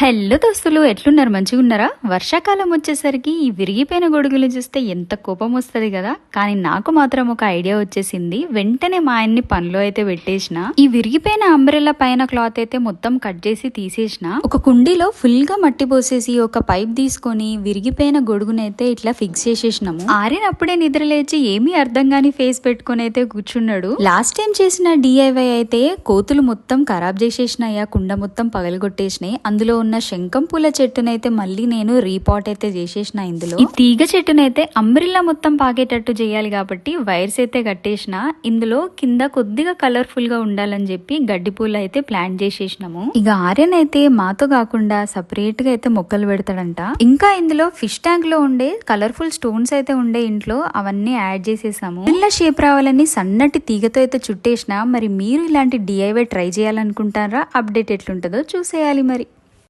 Hello దోస్తులు ఎట్లున్నారు? మంచిగా ఉన్నారా? వర్షాకాలం వచ్చేసరికి ఈ విరిగిపోయిన గొడుగులు చూస్తే ఎంత కోపం వస్తుంది కదా? కానీ నాకు మాత్రం ఒక ఐడియా వచ్చేసింది. వెంటనే మా ఆయన్ని పనిలో అయితే పెట్టేసిన. ఈ విరిగిపోయిన అంబ్రెల్లా పైన క్లాత్ అయితే మొత్తం కట్ చేసి తీసేసిన. ఒక కుండీలో ఫుల్గా మట్టి పోసేసి ఒక పైప్ తీసుకొని విరిగిపోయిన గొడుగునైతే ఇట్లా ఫిక్స్ చేసేసినాము. ఆరినప్పుడే నిద్ర లేచి ఏమీ అర్థం కాని ఫేస్ పెట్టుకొని అయితే కూర్చున్నాడు. లాస్ట్ టైం చేసిన డిఐవై అయితే కోతులు మొత్తం ఖరాబ్ చేసేసినాయి. ఆ కుండ మొత్తం పగలగొట్టేసినాయి. అందులో ఉన్న శంఖం పూల చెట్టునైతే మళ్ళీ నేను రీపాట్ అయితే చేసేసిన ఇందులో. ఈ తీగ చెట్టునైతే అంబ్రిల్లా మొత్తం పాకేటట్టు చేయాలి కాబట్టి వైర్స్ అయితే కట్టేసిన. ఇందులో కింద కొద్దిగా కలర్ఫుల్గా ఉండాలని చెప్పి గడ్డి పూలు అయితే ప్లాన్ చేసేసినాము. ఇక ఆర్యన్ అయితే మాతో కాకుండా సపరేట్గా అయితే మొక్కలు పెడతాడంట. ఇంకా ఇందులో ఫిష్ ట్యాంక్లో ఉండే కలర్ఫుల్ స్టోన్స్ అయితే ఉండే ఇంట్లో అవన్నీ యాడ్ చేసేసాము ఇలా షేప్ రావాలని సన్నటి తీగతో అయితే చుట్టేసిన. మరి మీరు ఇలాంటి డిఐవై ట్రై చేయాలనుకుంటారా? అప్డేట్ ఎట్లుంటుందో చూసేయాలి మరి.